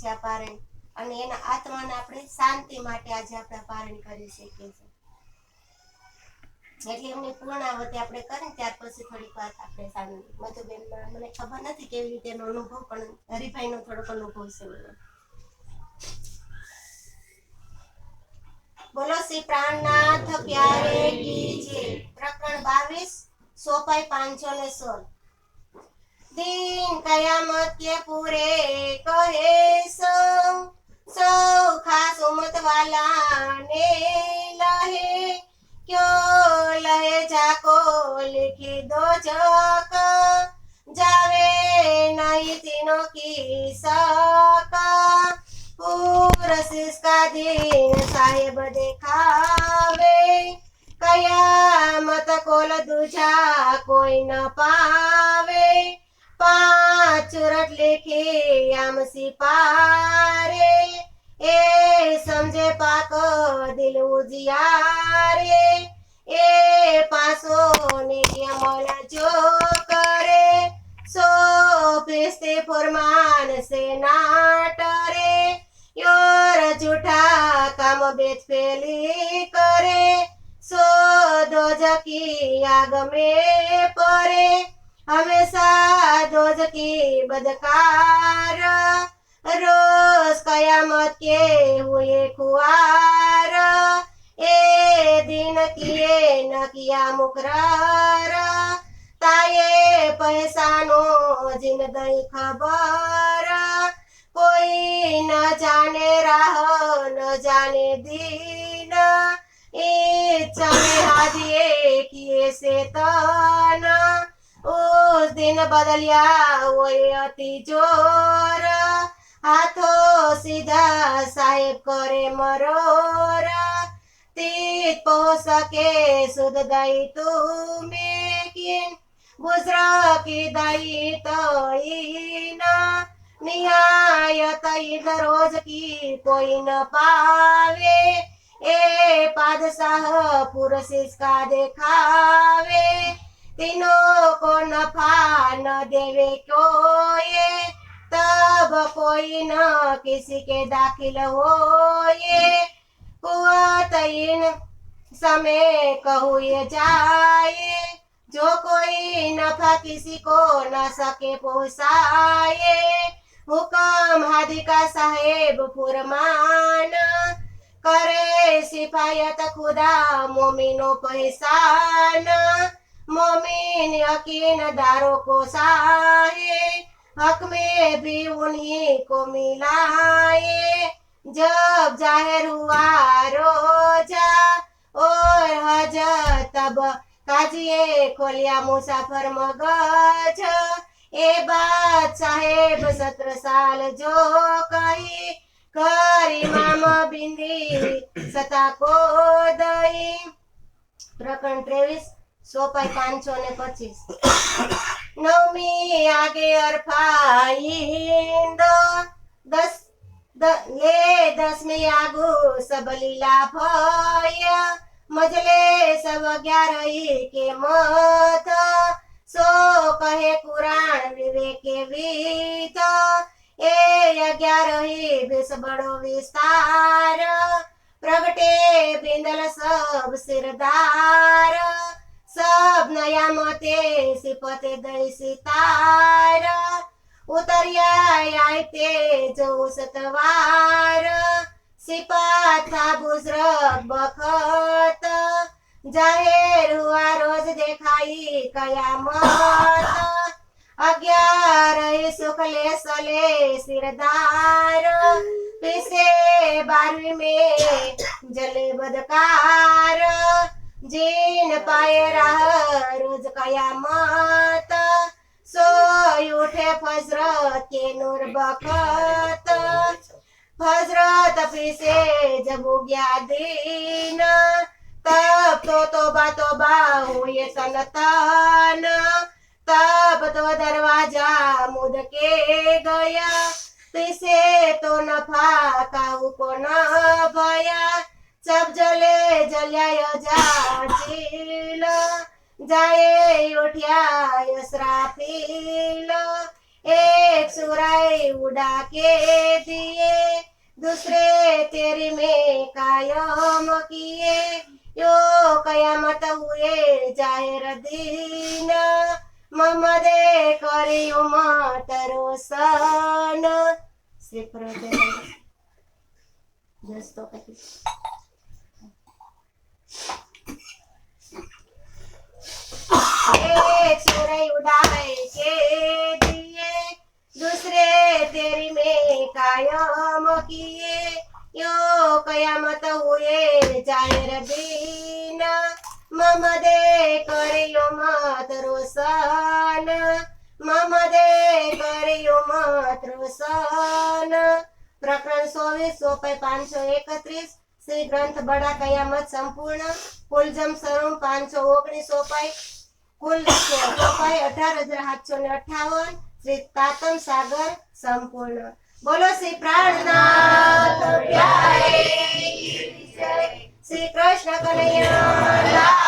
છે પારણ. અને એના આત્માને આપણે શાંતિ માટે આજે આપણે પારણ કરી શકીએ છીએ. એટલે એમની પૂર્ણાવતી આપણે કરીને ત્યાર પછી થોડીક વાત આપણે સાંભળી મધુબેન મને ખબર નથી કેવી રીતે એનો અનુભવ, પણ હરિભાઈનો થોડોક અનુભવ છે બોલો, શ્રી પ્રાણનાથ પ્યારે કી જય પ્રકરણ બાવીસ, સોપાઈ પાંચસો ને સોળ. दिन कयामत के पूरे कहे, सो सो खास उमत वाला ने लहे। क्यों लहे जाको? लिखी दो जक। जावे नहीं तीनों की सका। पूरस इसका दिन साहेब देखावे। कया मत कोल दूजा कोई न पावे। પાંચ ચુરટ લેખી આમ સિપારે એ સમજે પાક દિલ ઉજિયારે એ પાસો ને અમલ જો કરે સો ફેસ્તે ફરમાન સે નાટરે યોર જૂઠા કામ બેચ ફેલી કરે સો દોજકી આગ में परे हमेशा दोज की बदकार। रोज कयामत के हुए खुआर। ए दिन किए न किया मुकरार। ताये पैसानो जिन दई खबर। कोई न जाने राह, न जाने दीन। इच्छा में हाजिए किए से तना। उस दिन बदलिया वो अति जोर। हाथों सीधा साहेब करे मरोर। तीत पो सके सुध दई तुम्हें किन? बुजरा की दई तो ईना निहायत ईद रोज की कोई न पावे। ए पादशाह पुरुष इसका देखावे। तीनों को नफा न देवे कोई तब कोई न किसी के दाखिल हो ये कुआत इन समय कहुए जाए। जो कोई नफा किसी को न सके पहुँचाए हुक्म हादिका साहेब फुरमान। करे सिफायत खुदा मोमिनो पहचान मोमिन यकीन दारो को सहारे हक में भी उन्हीं को मिलाए जब जाहिर हुआ रोजा और हज तब काजिए खोलिया मुसाफर मगज ए बात साहेब सत्र साल जो कही करी मामा बिंदी सता को दई प्रकरण 23 સોપાઈ પાંચસો ને પચીસ. નવમી આગે અરફાઈંદ દસ લે, દસમી આગુ સબલીલા ભય. મજલે સબ અગિયાર કે મત. સો કહે કુરાણ વિવેકે વીત. એ અગિયાર વિસ બડો વિસ્તાર. પ્રગટે બિંદલ સબ સિરદાર. पते दई सितारा उतरिया जो सतवार सिपाता बुजर बखत। ज़ाहिर हुआ रोज देखाई कया मत अग्यार सुखले सले सिरदार। पिसे बार में जले बदकार। जिन पाए राह, रोज कयामत सोई उठे फजरत के नूर बखत। फजरत पीसे जब उग्या दिन, तब तो तोबा तोबा हुए सनतन। तब तो दरवाज़ा मुद के गया पीसे तो नफा काऊ को न भया। सब जले जाए उठ्या यसराफील एक सुराई उड़ा के दिया तेरी में कायम किए यो कयामत हुए जाहिर दिन મમદે કર્યું માતરો સન શ્રી પ્રભુ દોસ્તો કહી મમદે કર્યો માતરો સન, મમદે કર્યો માતરો સન. પ્રકરણ સોવીસ સોપાઈ પાંચસો એકત્રીસ, શ્રી ગ્રંથ બડા કયામત સંપૂર્ણ, કુલજમ સરુણ પાંચસો ઓગણીસ સોપાઈ કુલ સોપાઈ અઢાર હજાર સાતસો ને અઠાવન, શ્રી તાતમ સાગર સંપૂર્ણ. બોલો શ્રી પ્રાણનાથ પ્યારે શ્રી કૃષ્ણ કનૈયા.